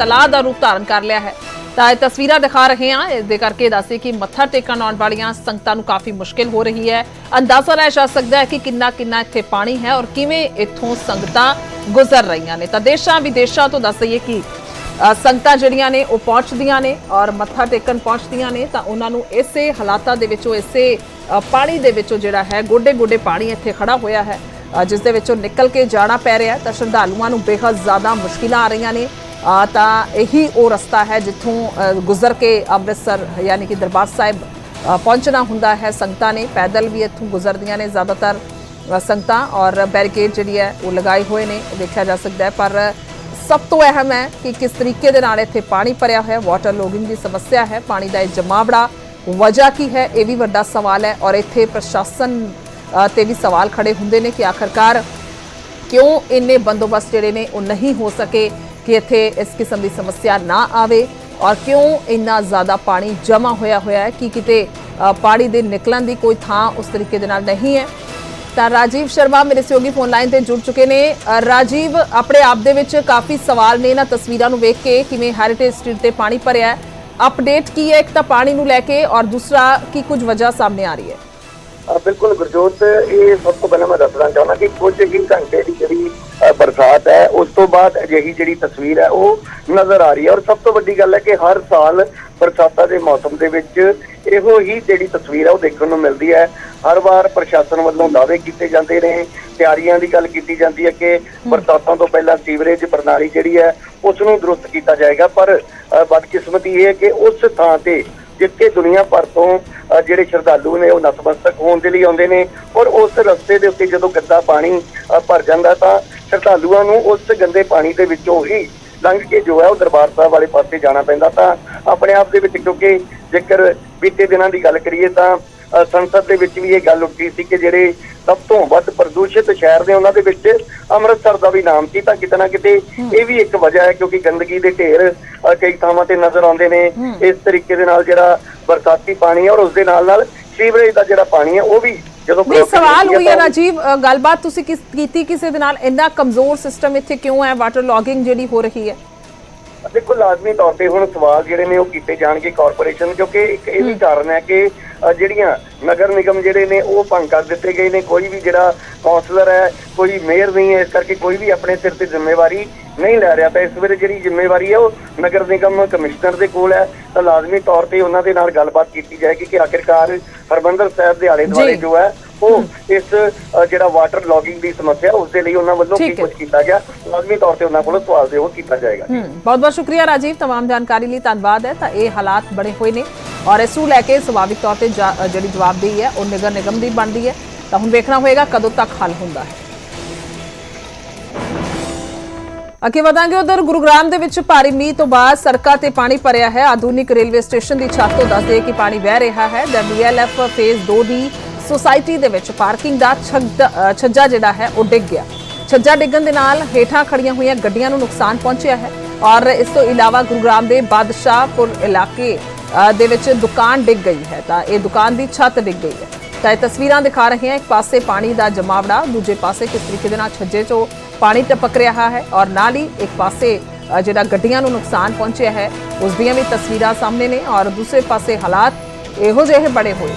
ਤਲਾਅ ਦਾ ਰੂਪ ਧਾਰਨ ਕਰ ਲਿਆ ਹੈ। ਤਾਂ ਇਹ ਤਸਵੀਰਾਂ ਦਿਖਾ ਰਹੇ ਹਾਂ। ਇਸ ਦੇ ਕਰਕੇ ਦੱਸੇ ਕਿ ਮੱਥਾ ਟੇਕਣ ਆਉਣ ਵਾਲੀਆਂ ਸੰਗਤਾਂ ਨੂੰ ਕਾਫੀ ਮੁਸ਼ਕਿਲ ਹੋ ਰਹੀ ਹੈ। ਅੰਦਾਜ਼ਾ ਲਾਇਆ ਜਾ ਸਕਦਾ ਹੈ ਕਿ ਕਿੰਨਾ ਕਿੰਨਾ ਇੱਥੇ ਪਾਣੀ ਹੈ ਔਰ ਕਿਵੇਂ ਇੱਥੋਂ ਸੰਗਤਾਂ ਗੁਜ਼ਰ ਰਹੀਆਂ ਨੇ। ਤਾਂ ਦੇਸ਼ਾਂ ਵਿਦੇਸ਼ਾਂ ਤੋਂ ਦੱਸ ਦਈਏ ਕਿ ਸੰਗਤਾਂ ਜਿਹੜੀਆਂ ਨੇ ਉਹ ਪਹੁੰਚਦੀਆਂ ਨੇ ਔਰ ਮੱਥਾ ਟੇਕਣ ਪਹੁੰਚਦੀਆਂ ਨੇ। ਤਾਂ ਉਹਨਾਂ ਨੂੰ ਇਸੇ ਹਾਲਾਤਾਂ ਦੇ ਵਿੱਚੋਂ, ਇਸੇ ਪਾਣੀ ਦੇ ਵਿੱਚੋਂ ਜਿਹੜਾ ਹੈ ਗੋਡੇ ਗੋਡੇ ਪਾਣੀ ਇੱਥੇ ਖੜਾ ਹੋਇਆ ਹੈ। ਜਿਸ ਦੇ ਵਿੱਚੋਂ ਨਿਕਲ ਕੇ ਜਾਣਾ ਪੈ ਰਿਹਾ ਤਾਂ ਸ਼ਰਧਾਲੂਆਂ ਨੂੰ ਬੇਹੱਦ ਜ਼ਿਆਦਾ ਮੁਸ਼ਕਿਲਾਂ ਆ ਰਹੀਆਂ ਨੇ। ਤਾਂ ਇਹੀ ਉਹ ਰਸਤਾ ਹੈ ਜਿੱਥੋਂ ਗੁਜ਼ਰ ਕੇ ਅੰਮ੍ਰਿਤਸਰ, ਯਾਨੀ ਕਿ ਦਰਬਾਰ ਸਾਹਿਬ ਪਹੁੰਚਣਾ ਹੁੰਦਾ ਹੈ। ਸੰਗਤਾਂ ਨੇ ਪੈਦਲ ਵੀ ਇੱਥੋਂ ਗੁਜ਼ਰਦੀਆਂ ਨੇ ਜ਼ਿਆਦਾਤਰ ਸੰਗਤਾਂ ਔਰ ਬੈਰੀਕੇਡ ਜਿਹੜੀ ਹੈ ਉਹ ਲਗਾਏ ਹੋਏ ਨੇ, ਦੇਖਿਆ ਜਾ ਸਕਦਾ ਹੈ। ਪਰ ਸਭ ਤੋਂ ਅਹਿਮ ਹੈ ਕਿ ਕਿਸ ਤਰੀਕੇ ਦੇ ਨਾਲ ਇੱਥੇ ਪਾਣੀ ਭਰਿਆ ਹੋਇਆ, ਵਾਟਰ ਲੋਗਿੰਗ ਦੀ ਸਮੱਸਿਆ ਹੈ, ਪਾਣੀ ਦਾ ਇਹ ਜਮਾਵੜਾ ਵਜ੍ਹਾ ਕੀ ਹੈ, ਇਹ ਵੀ ਵੱਡਾ ਸਵਾਲ ਹੈ। ਔਰ ਇੱਥੇ ਪ੍ਰਸ਼ਾਸਨ ਤੇ ਵੀ ਸਵਾਲ ਖੜੇ ਹੁੰਦੇ ਨੇ ਕਿ ਆਖਰਕਾਰ ਕਿਉਂ ਇੰਨੇ ਬੰਦੋਬਸਤ ਜਿਹੜੇ ਨੇ, ਉਹ ਨਹੀਂ ਹੋ ਸਕੇ। ਕਿ ਇੱਥੇ ਇਸ ਕਿਸਮ ਦੀ ਸਮੱਸਿਆ ਨਾ ਆਵੇ ਔਰ ਕਿਉਂ ਇੰਨਾ ਜ਼ਿਆਦਾ ਪਾਣੀ ਜਮ੍ਹਾਂ ਹੋਇਆ ਹੋਇਆ ਹੈ? ਕਿ ਕਿਤੇ ਪਾਣੀ ਦੇ ਨਿਕਲਣ ਦੀ ਕੋਈ ਥਾਂ ਉਸ ਤਰੀਕੇ ਦੇ ਨਾਲ ਨਹੀਂ ਹੈ? ਤਾਂ ਰਾਜੀਵ ਸ਼ਰਮਾ ਮੇਰੇ ਸਹਿਯੋਗੀ ਫੋਨ ਲਾਈਨ ਤੇ ਜੁੜ ਚੁੱਕੇ ਨੇ। ਰਾਜੀਵ, ਆਪਣੇ ਆਪ ਦੇ ਵਿੱਚ ਕਾਫੀ ਸਵਾਲ ਨੇ ਇਹਨਾਂ ਤਸਵੀਰਾਂ ਨੂੰ ਵੇਖ ਕੇ ਕਿਵੇਂ ਹੈਰੀਟੇਜ ਸਟਰੀਟ ਤੇ ਪਾਣੀ ਭਰਿਆ ਹੈ। ਅਪਡੇਟ ਕੀ ਹੈ ਇੱਕ ਤਾਂ ਪਾਣੀ ਨੂੰ ਲੈ ਕੇ ਔਰ ਦੂਸਰਾ ਕੀ ਕੁਝ ਵਜ੍ਹਾ ਸਾਹਮਣੇ ਆ ਰਹੀ ਹੈ? ਬਿਲਕੁਲ ਗੁਰਜੋਤ, ਇਹ ਸਭ ਤੋਂ ਪਹਿਲਾਂ ਮੈਂ ਦੱਸਣਾ ਚਾਹੁੰਦਾ ਕਿ ਕੁਝ ਹੀ ਘੰਟੇ ਦੀ ਜਿਹੜੀ ਬਰਸਾਤ ਹੈ ਉਸ ਤੋਂ ਬਾਅਦ ਅਜਿਹੀ ਜਿਹੜੀ ਤਸਵੀਰ ਹੈ ਉਹ ਨਜ਼ਰ ਆ ਰਹੀ ਹੈ। ਔਰ ਸਭ ਤੋਂ ਵੱਡੀ ਗੱਲ ਹੈ ਕਿ ਹਰ ਸਾਲ ਬਰਸਾਤਾਂ ਦੇ ਮੌਸਮ ਦੇ ਵਿੱਚ ਇਹੋ ਹੀ ਜਿਹੜੀ ਤਸਵੀਰ ਹੈ ਉਹ ਦੇਖਣ ਨੂੰ ਮਿਲਦੀ ਹੈ। ਹਰ ਵਾਰ ਪ੍ਰਸ਼ਾਸਨ ਵੱਲੋਂ ਦਾਅਵੇ ਕੀਤੇ ਜਾਂਦੇ ਨੇ ਤਿਆਰੀਆਂ ਦੀ ਗੱਲ ਕੀਤੀ ਜਾਂਦੀ ਹੈ ਕਿ ਬਰਸਾਤਾਂ ਤੋਂ ਪਹਿਲਾਂ ਸੀਵਰੇਜ ਪ੍ਰਣਾਲੀ ਜਿਹੜੀ ਹੈ ਉਸ ਨੂੰ ਦਰੁਸਤ ਕੀਤਾ ਜਾਏਗਾ। ਪਰ ਬਦਕਿਸਮਤੀ ਇਹ ਹੈ ਕਿ ਉਸ ਥਾਂ ਤੇ ਜਿੱਥੇ ਦੁਨੀਆ ਭਰ ਤੋਂ ਜਿਹੜੇ ਸ਼ਰਧਾਲੂ ਨੇ ਉਹ ਨਤਮਸਤਕ ਹੋਣ ਦੇ ਲਈ ਆਉਂਦੇ ਨੇ ਔਰ ਉਸ ਰਸਤੇ ਦੇ ਉੱਤੇ ਜਦੋਂ ਗੰਦਾ ਪਾਣੀ ਭਰ ਜਾਂਦਾ ਤਾਂ ਸ਼ਰਧਾਲੂਆਂ ਨੂੰ ਉਸ ਗੰਦੇ ਪਾਣੀ ਦੇ ਵਿੱਚੋਂ ਹੀ ਲੰਘ ਕੇ ਜੋ ਹੈ ਉਹ ਦਰਬਾਰ ਸਾਹਿਬ ਵਾਲੇ ਪਾਸੇ ਜਾਣਾ ਪੈਂਦਾ ਤਾਂ ਆਪਣੇ ਆਪ ਦੇ ਵਿੱਚ ਕਿਉਂਕਿ ਜੇਕਰ ਬੀਤੇ ਦਿਨਾਂ ਦੀ ਗੱਲ ਕਰੀਏ ਤਾਂ ਸੰਸਦ ਦੇ ਵਿੱਚ ਵੀ ਇਹ ਗੱਲ ਉੱਠੀ ਸੀ ਕਿ ਜਿਹੜੇ ਸਭ ਤੋਂ ਵੱਧ ਪ੍ਰਦੂਸ਼ਿਤ ਸ਼ਹਿਰ ਨੇ ਉਹਨਾਂ ਦੇ ਵਿੱਚ ਅੰਮ੍ਰਿਤਸਰ ਦਾ ਵੀ ਨਾਮ ਸੀ ਤਾਂ ਕਿਤੇ ਨਾ ਕਿਤੇ ਇਹ ਵੀ ਇੱਕ ਵਜ੍ਹਾ ਹੈ ਕਿਉਂਕਿ ਗੰਦਗੀ ਦੇ ਢੇਰ ਕਈ ਥਾਵਾਂ ਤੇ ਨਜ਼ਰ ਆਉਂਦੇ ਨੇ। ਇਸ ਤਰੀਕੇ ਦੇ ਨਾਲ ਜਿਹੜਾ ਬਰਸਾਤੀ ਪਾਣੀ ਹੈ ਔਰ ਉਸ ਦੇ ਨਾਲ ਨਾਲ ਸੀਵਰੇਜ ਦਾ ਜਿਹੜਾ ਪਾਣੀ ਹੈ ਉਹ ਵੀ ਜਦੋਂ ਨਹੀਂ ਸਵਾਲ ਹੋਈ ਹੈ ਰਾਜੀਵ ਗੱਲਬਾਤ ਤੁਸੀਂ ਕਿਸ ਕੀਤੀ ਕਿਸੇ ਦੇ ਨਾਲ? ਇੰਨਾ ਕਮਜ਼ੋਰ ਸਿਸਟਮ ਇੱਥੇ ਕਿਉਂ ਹੈ? ਵਾਟਰ ਲੌਗਿੰਗ ਜਿਹੜੀ ਹੋ ਰਹੀ ਹੈ। ਦੇਖੋ ਲਾਜ਼ਮੀ ਤੌਰ ਤੇ ਹੁਣ ਸਵਾਲ ਜਿਹੜੇ ਨੇ ਉਹ ਕੀਤੇ ਜਾਣਗੇ ਕਾਰਪੋਰੇਸ਼ਨ ਕਿਉਂਕਿ ਇੱਕ ਇਹ ਵੀ ਕਾਰਨ ਹੈ ਕਿ ਜਿਹੜੀਆਂ ਨਗਰ ਨਿਗਮ ਜਿਹੜੇ ਨੇ ਉਹ ਭੰਗ ਕਰ ਦਿੱਤੇ ਗਏ ਨੇ। ਕੋਈ ਵੀ ਜਿਹੜਾ ਕਾਉਂਸਲਰ ਹੈ ਕੋਈ ਮੇਅਰ ਨਹੀਂ ਹੈ ਇਸ ਕਰਕੇ ਕੋਈ ਵੀ ਆਪਣੇ ਸਿਰ ਤੇ ਜ਼ਿੰਮੇਵਾਰੀ ਨਹੀਂ ਲੈ ਰਿਹਾ ਤਾਂ ਇਸ ਵੇਲੇ ਜਿਹੜੀ ਜ਼ਿੰਮੇਵਾਰੀ ਹੈ ਉਹ ਨਗਰ ਨਿਗਮ ਕਮਿਸ਼ਨਰ ਦੇ ਕੋਲ ਹੈ। ਤਾਂ ਲਾਜ਼ਮੀ ਤੌਰ ਤੇ ਉਹਨਾਂ ਦੇ ਨਾਲ ਗੱਲਬਾਤ ਕੀਤੀ ਜਾਏਗੀ ਕਿ ਆਖਿਰਕਾਰ ਹਰਮੰਦਰ ਸਾਹਿਬ ਦੇ ਆਲੇ ਦੁਆਲੇ। ਜੋ ਹੈ ਉਹ ਇਸ ਅ, ਜਿਹੜਾ ਵਾਟਰ ਲੌਗਿੰਗ ਦੀ ਸਮੱਸਿਆ ਉਸ ਦੇ ਲਈ ਉਹਨਾਂ ਵੱਲੋਂ ਕੀ ਠੀਕ ਹੈ। ਕੁਝ ਕੀਤਾ ਗਿਆ ਲਾਜ਼ਮੀ ਤੌਰ ਤੇ ਉਹਨਾਂ ਕੋਲੋਂ ਸਵਾਲ ਜ਼ਰੂਰ ਕੀਤਾ ਜਾਏਗਾ ਹਮ ਬਹੁਤ ਬਹੁਤ ਸ਼ੁਕਰੀਆ ਰਾਜੀਵ तमाम ਜਾਣਕਾਰੀ ਲਈ ਧੰਨਵਾਦ ਹੈ ਤਾਂ ਇਹ ਹਾਲਾਤ ਬਣੇ ਹੋਏ ਨੇ ਔਰ ਇਸ ਨੂੰ ਲੈ ਕੇ ਸੁਭਾਵਿਕ ਤੌਰ ਤੇ ਜਾ- ਅ, ਜਿਹੜੀ ਜਵਾਬਦੇਹੀ ਹੈ ਉਹ ਨਗਰ ਨਿਗਮ ਦੀ ਬਣਦੀ ਹੈ ਤਾਂ ਹੁਣ ਵੇਖਣਾ ਹੋਏਗਾ ਕਦੋਂ ਤੱਕ ਹੱਲ ਹੁੰਦਾ ਹੈ ਅੱਗੇ ਵਧਾਂਗੇ ਉਧਰ ਗੁਰੂਗ੍ਰਾਮ ਦੇ ਵਿੱਚ ਭਾਰੀ ਮੀਂਹ ਤੋਂ ਬਾਅਦ ਸੜਕਾਂ ਤੇ ਪਾਣੀ ਭਰਿਆ ਹੈ ਆਧੁਨਿਕ ਰੇਲਵੇ ਸਟੇਸ਼ਨ ਦੀ ਛੱਤ ਤੋਂ ਦੱਸਦੇ ਕਿ ਪਾਣੀ ਵਹਿ ਰਿਹਾ ਹੈ ਦਾ ਡੀਐਲਐਫ ਫੇਜ਼ 2 ਦੀ ਸੁਸਾਇਟੀ ਦੇ ਵਿੱਚ ਪਾਰਕਿੰਗ ਦਾ ਛੱਡ- ਛੱਜਾ ਜਿਹੜਾ ਹੈ, ਉਹ ਡਿੱਗ ਗਿਆ। ਛੱਜਾ ਡਿੱਗਣ ਦੇ ਨਾਲ ਹੇਠਾਂ ਖੜੀਆਂ ਹੋਈਆਂ ਗੱਡੀਆਂ ਨੂੰ ਨੁਕਸਾਨ ਪਹੁੰਚਿਆ ਹੈ ਔਰ ਇਸ ਤੋਂ ਇਲਾਵਾ ਗੁਰੂਗ੍ਰਾਮ ਦੇ ਬਾਦਸ਼ਾਹਪੁਰ ਇਲਾਕੇ ਦੇ ਵਿੱਚ ਦੁਕਾਨ ਡਿੱਗ ਗਈ ਹੈ ਤਾਂ ਇਹ ਦੁਕਾਨ ਦੀ ਛੱਤ ਡਿੱਗ ਗਈ ਹੈ। ਤਾਂ ਇਹ ਤਸਵੀਰਾਂ ਦਿਖਾ ਰਹੇ ਹਾਂ, ਇੱਕ ਪਾਸੇ ਪਾਣੀ ਦਾ ਜਮਾਵੜਾ, ਦੂਜੇ ਪਾਸੇ ਕਿਸ ਤਰੀਕੇ ਦੇ ਨਾਲ ਛੱਜੇ 'ਚੋਂ ਪਾਣੀ ਟਪਕ ਰਿਹਾ ਹੈ ਔਰ ਨਾਲ ਹੀ ਇੱਕ ਪਾਸੇ ਜਿਹੜਾ ਗੱਡੀਆਂ ਨੂੰ ਨੁਕਸਾਨ ਪਹੁੰਚਿਆ ਹੈ, ਉਸ ਦੀਆਂ ਵੀ ਤਸਵੀਰਾਂ ਸਾਹਮਣੇ ਨੇ ਔਰ ਦੂਸਰੇ ਪਾਸੇ ਹਾਲਾਤ ਇਹੋ ਜਿਹੇ ਬੜੇ ਹੋਏ